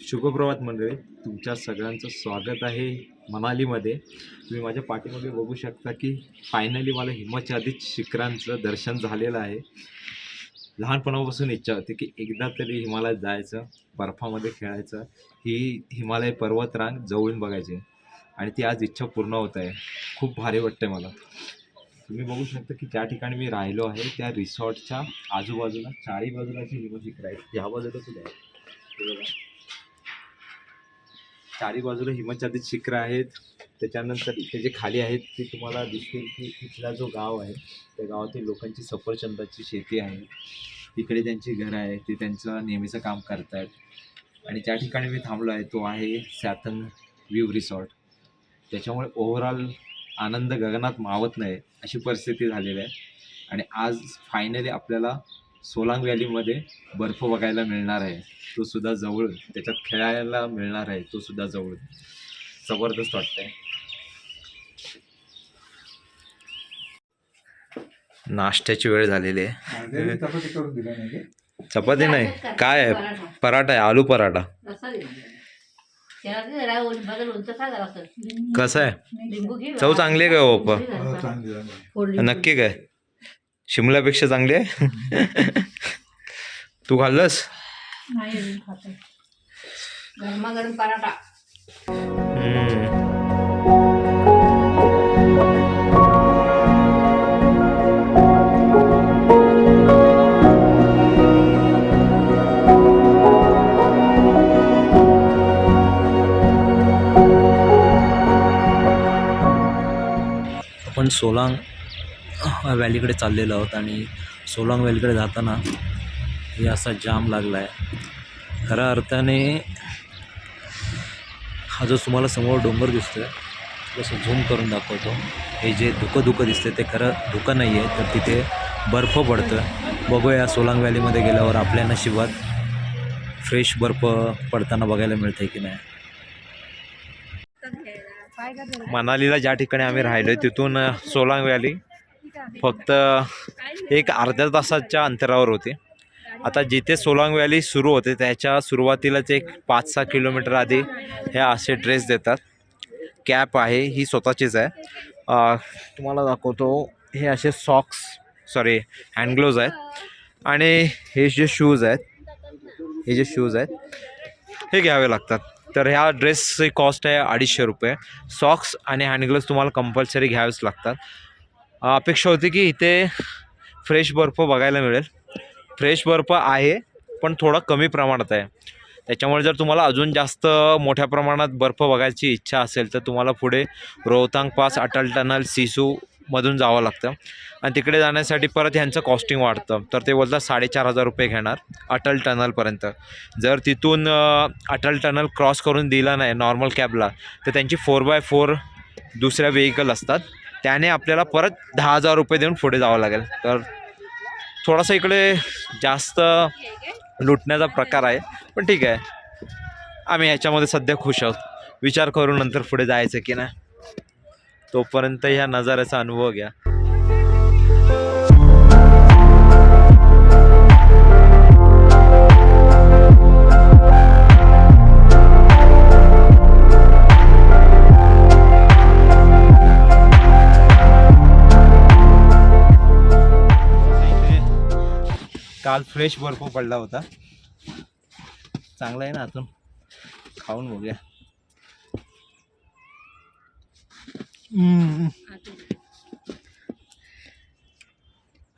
शुभप्रभात मंडळी तुमच्या सगळ्यांचं स्वागत आहे मनालीमध्ये. तुम्ही माझ्या पाठीमध्ये बघू शकता की फायनली मला हिमाच्छादित शिखरांचं दर्शन झालेलं आहे. लहानपणापासून इच्छा होती की एकदा तरी हिमालयात जायचं बर्फामध्ये खेळायचं. ही हिमालय पर्वतरांग जवळून बघायची. आणि ती आज इच्छा पूर्ण होत आहे. खूप भारी वाटते मला. तुम्ही बघू शकता की ज्या ठिकाणी मी राहिलो आहे त्या रिसॉर्टच्या आजूबाजूला चारी बाजूला जी हिमशिखर आहे ह्या बाजूला सुद्धा आहे. बघा. चारी बाजूला हिमच्छादित शिखरं आहेत. त्याच्यानंतर इथे जे खाली आहेत ते तुम्हाला दिसतील की इथला जो गाव आहे त्या गावातील लोकांची सफरचंदाची शेती आहे. तिकडे त्यांची घरं आहे ते त्यांचं नेहमीचं काम करतात आणि ज्या ठिकाणी मी थांबलो आहे तो आहे सॅथन व्ह्यू रिसॉर्ट. त्याच्यामुळे ओव्हरऑल आनंद गगनात मावत नाही अशी परिस्थिती झालेली आहे. आणि आज फायनली आपल्याला सोलांग व्हॅलीमध्ये बर्फ बघायला मिळणार आहे. तो सुद्धा जवळ त्याच्यात खेळायला मिळणार आहे तो सुद्धा जवळ. जबरदस्त वाटतंय. नाश्त्याची वेळ झालेली आहे. चपाती नाही चपाती नाही. काय आहे? पराठा. आहे आलू पराठा. कसं आहे? चव चांगली आहे का हो पप्पा? हो, चांगली चांगली नक्की काय? शिमल्यापेक्षा चांगली आहे. तू खाल्लंस? गरमागरम पराठा. हम्म. आपण सोलांग व्हॅलीकडे चाललेलो आहोत आणि सोलांग व्हॅलीकडे जाताना हे असा जाम लागला आहे खऱ्या अर्थाने हा जो तुम्हाला समोर डोंगर दिसतो आहे जसं झूम करून दाखवतो. हे जे धुकं धुकं दिसते ते खरं धुकं नाही आहे तर तिथे बर्फ पडतं बघूया सोलांग व्हॅलीमध्ये गेल्यावर आपल्या नशिबात फ्रेश बर्फ पडताना बघायला मिळतं की नाही. मनालीला ज्या ठिकाणी आम्ही राहिलो तिथून सोलांग व्हॅली फक्त एक अर्ध्या तासाच्या अंतरावर होते. आता जिथे सोलांग व्हॅली सुरू होते त्याच्या सुरुवातीलाच एक पाच सहा किलोमीटर आधी हे असे ड्रेस देतात. कॅप आहे ही स्वतःचीच आहे. तुम्हाला दाखवतो हे असे सॉक्स सॉरी हँडग्लोव्ज आहेत. आणि हे जे शूज आहेत हे जे शूज आहेत हे घ्यावे लागतात. तर ह्या ड्रेसची कॉस्ट आहे अडीचशे रुपये. सॉक्स आणि हँडग्लोव्ज तुम्हाला कंपल्सरी घ्यावेच लागतात. अपेक्षा होती की इथे फ्रेश बर्फ बघायला मिळेल. फ्रेश बर्फ आहे पण थोडा कमी प्रमाणात आहे. त्याच्यामुळे जर तुम्हाला अजून जास्त मोठ्या प्रमाणात बर्फ बघायची इच्छा असेल तर तुम्हाला पुढे रोहतांग पास अटल टनल सिसूमधून जावं लागतं. आणि तिकडे जाण्यासाठी परत ह्यांचं कॉस्टिंग वाढतं. तर ते बोलतात साडेचार हजार रुपये घेणार अटल टनलपर्यंत जर तिथून अटल टनल क्रॉस करून दिला नाही नॉर्मल कॅबला तर त्यांची फोर बाय फोर दुसऱ्या व्हेकल असतात. त्याने आपल्याला परत दहा हजार रुपये देऊन पुढे जावं लागेल. तर थोडासा इकडे जास्त लुटण्याचा प्रकार आहे पण ठीक आहे. आम्ही ह्याच्यामध्ये सध्या खुश आहोत. विचार करू नंतर पुढे जायचं की नाही. तोपर्यंत ह्या नजाऱ्याचा अनुभव घ्या. काल फ्रेश बर्फ पडला होता. चांगला आहे ना अजून. खाऊन बघूया.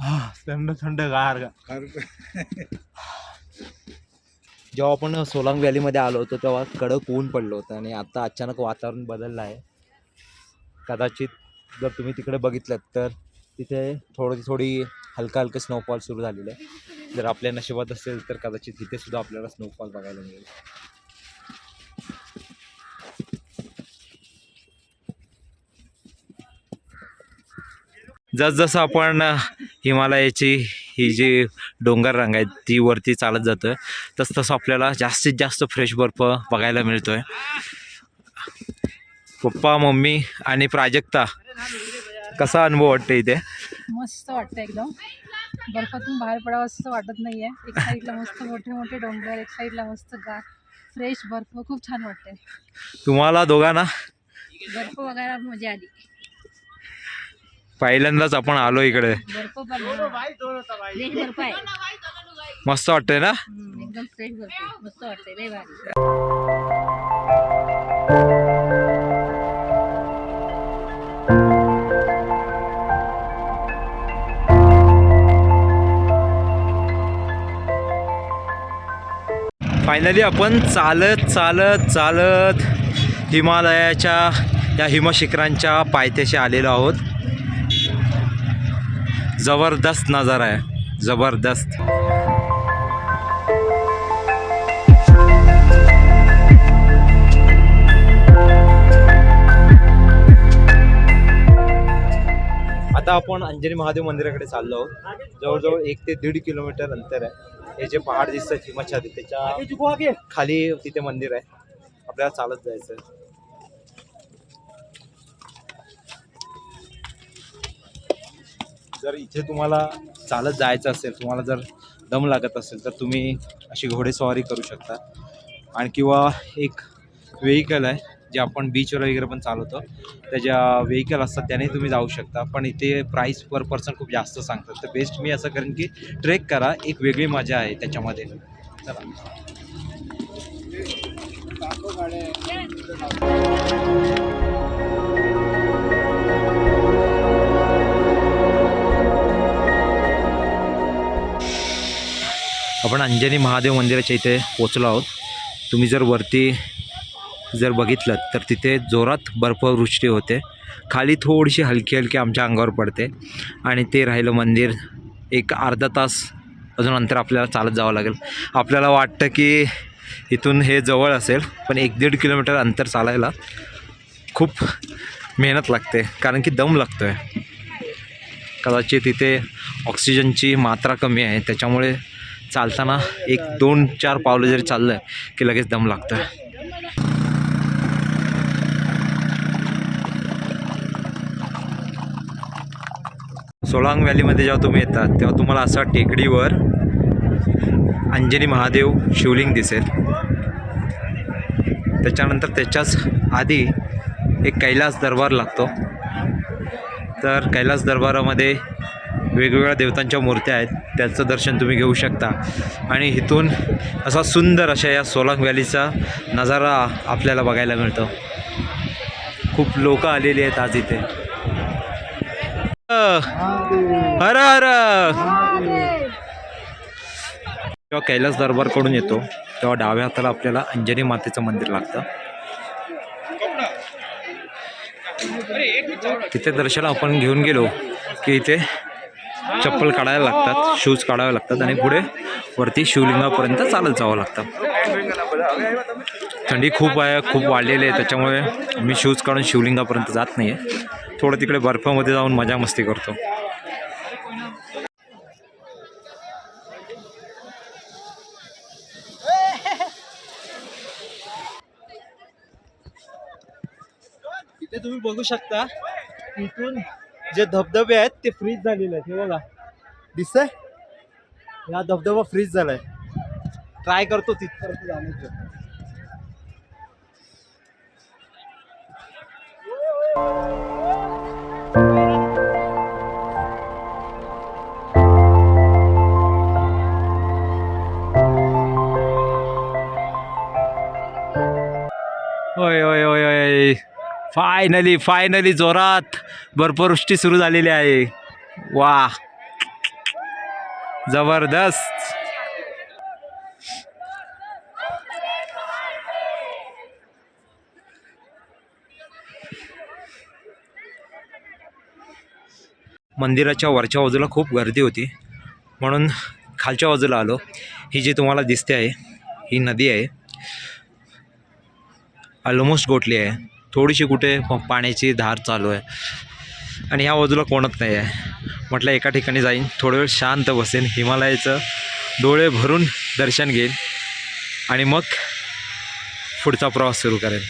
हा, थंड थंड गार गार जेव्हा आपण सोलांग व्हॅलीमध्ये आलो होतो तेव्हा कडक ऊन पडलं होतं आणि आता अचानक वातावरण बदललं आहे. कदाचित जर तुम्ही तिकडे बघितलं तर तिथे थोडी थोडी हलका हलका स्नोफॉल सुरू झालेलं आहे. जर आपल्या नशिबात असेल तर कदाचित तिथे सुद्धा आपल्याला स्नोफॉल बघायला मिळेल. जसजसं आपण हिमालयाची ही जी डोंगर रांग आहे ती वरती चालत जातं तसतसं आपल्याला जास्तीत जास्त फ्रेश बर्फ बघायला मिळतोय. पप्पा मम्मी आणि प्राजक्ता कसा अनुभव वाटतो इथे? मस्त वाटतं एकदम. बर्फातून बाहेर पडावं असं वाटत नाहीये. एक साईडला मस्त मोठे मोठे डोंगर एक साईडला मस्त गा फ्रेश बर्फ. खूप छान वाटते तुम्हाला दोघांना? बर्फ बघायला मजा आली. पहिल्यांदाच आपण आलो इकडे. बर्फ पण फ्रेश बर्फ आहे. मस्त वाटतंय ना? हम्म, एकदम फ्रेश बर्फ आहे. मस्त लय भारी. फायनली आपण चालत चालत चालत हिमालयाच्या या हिमशिखरांच्या पायथ्याशी आलेलो आहोत. जबरदस्त नजारा आहे. जबरदस्त. आता आपण अंजनी महादेव मंदिराकडे चाललो आहोत. जवळजवळ एक ते दीड किलोमीटर अंतर आहे. हे जे पहाड दिसतात हिमाच्छादित त्याच्याखाली तिथे मंदिर आहे. आपल्याला चालत जायचं. जर इथे तुम्हाला चालत जायचं असेल तुम्हाला जर दम लागत असेल तर तुम्ही अशी घोडेस्वारी करू शकता. आणि किंवा एक व्हेकल आहे. जे आपण बीचवर वगैरे पण चालवतो त्याच्या व्हेकल असतात त्याने तुम्ही जाऊ शकता. पण इथे प्राईस पर पर्सन खूप जास्त सांगतात. तर बेस्ट मी असं करेन की ट्रेक करा एक वेगळी मजा आहे त्याच्यामध्ये. चला. आपण अंजनी महादेव मंदिराच्या इथे पोचलो आहोत. तुम्ही जर वरती जर बघितलं तर तिथे जोरात बर्फवृष्टी होते. खाली थोडीशी हलकी हलकी आमच्या अंगावर पडते आणि ते राहिलं मंदिर. एक अर्धा तास अजून अंतर आपल्याला चालत जावं लागेल. आपल्याला वाटतं की इथून हे जवळ असेल पण एक दीड किलोमीटर अंतर चालायला खूप मेहनत लागते कारण की दम लागतो आहे कदाचित इथे ऑक्सिजनची मात्रा कमी आहे त्याच्यामुळे चालताना एक दोन चार पावलं जरी चाललं की लगेच दम लागतो आहे सोलांग व्हॅलीमध्ये जेव्हा तुम्ही येतात तेव्हा तुम्हाला असा टेकडीवर अंजनी महादेव शिवलिंग दिसेल. त्याच्यानंतर त्याच्याच आधी एक कैलास दरबार लागतो. तर कैलास दरबारामध्ये वेगवेगळ्या देवतांच्या मूर्त्या आहेत त्याचं दर्शन तुम्ही घेऊ शकता. आणि इथून असा सुंदर अशा या सोलांग व्हॅलीचा नजारा आपल्याला बघायला मिळतो. खूप लोकं आलेली आहेत आज इथे. हर हर. जेव्हा कैलास दरबारकडून येतो. तेव्हा डाव्या हाताला आपल्याला अंजनी मातेचं मंदिर लागतं. तिथे दर्शन आपण घेऊन गेलो की इथे चप्पल काढायला लागतात शूज काढावे लागतात आणि पुढे वरती शिवलिंगापर्यंत चालत जावं लागतं. थंडी खूप आहे खूप वाढलेली आहे त्याच्यामुळे मी शूज काढून शिवलिंगापर्यंत जात नाही आहे थोडं तिकडे बर्फामध्ये जाऊन मजा मस्ती करतो. तुम्ही बघू शकता इथून जे धबधबे आहेत ते फ्रीज झालेले आहेत हे बघा. दिसतंय? हा धबधबा फ्रीज झालाय. ट्राय करतो तिथपर्यंत जाण्याचं होय होय होय होय. फायनली फायनली जोरात. बर्फवृष्टी सुरू झालेली आहे. वा. जबरदस्त. मंदिराच्या वरच्या बाजूला खूप गर्दी होती. म्हणून खालच्या बाजूला आलो. ही जी तुम्हाला दिसते आहे ही नदी आहे. ऑलमोस्ट गोठली आहे. थोडीशी कुठे पाण्याची धार चालू आहे. आणि ह्या बाजूला कोणत नाही आहे. म्हटलं एका ठिकाणी जाईन थोडं वेळ शांत बसेन हिमालयाचं डोळे भरून दर्शन घेईन आणि मग पुढचा प्रवास सुरू करेन.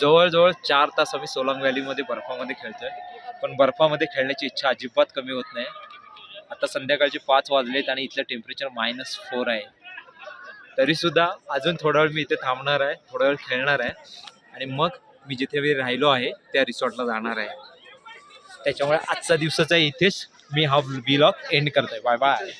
जवळजवळ चार तास आम्ही सोलांग व्हॅलीमध्ये बर्फामध्ये खेळतो आहे पण बर्फामध्ये खेळण्याची इच्छा अजिबात कमी होत नाही. आता संध्याकाळचे पाच वाजलेत आणि इथलं टेम्परेचर मायनस फोर आहे. तरीसुद्धा अजून थोडा वेळ मी इथे थांबणार आहे थोडा वेळ खेळणार आहे. आणि मग मी जिथे मी राहिलो आहे त्या रिसॉर्टला जाणार आहे. त्याच्यामुळे आजचा दिवसाचा इथेच मी हा ब्लॉग एंड करतोय. Bye bye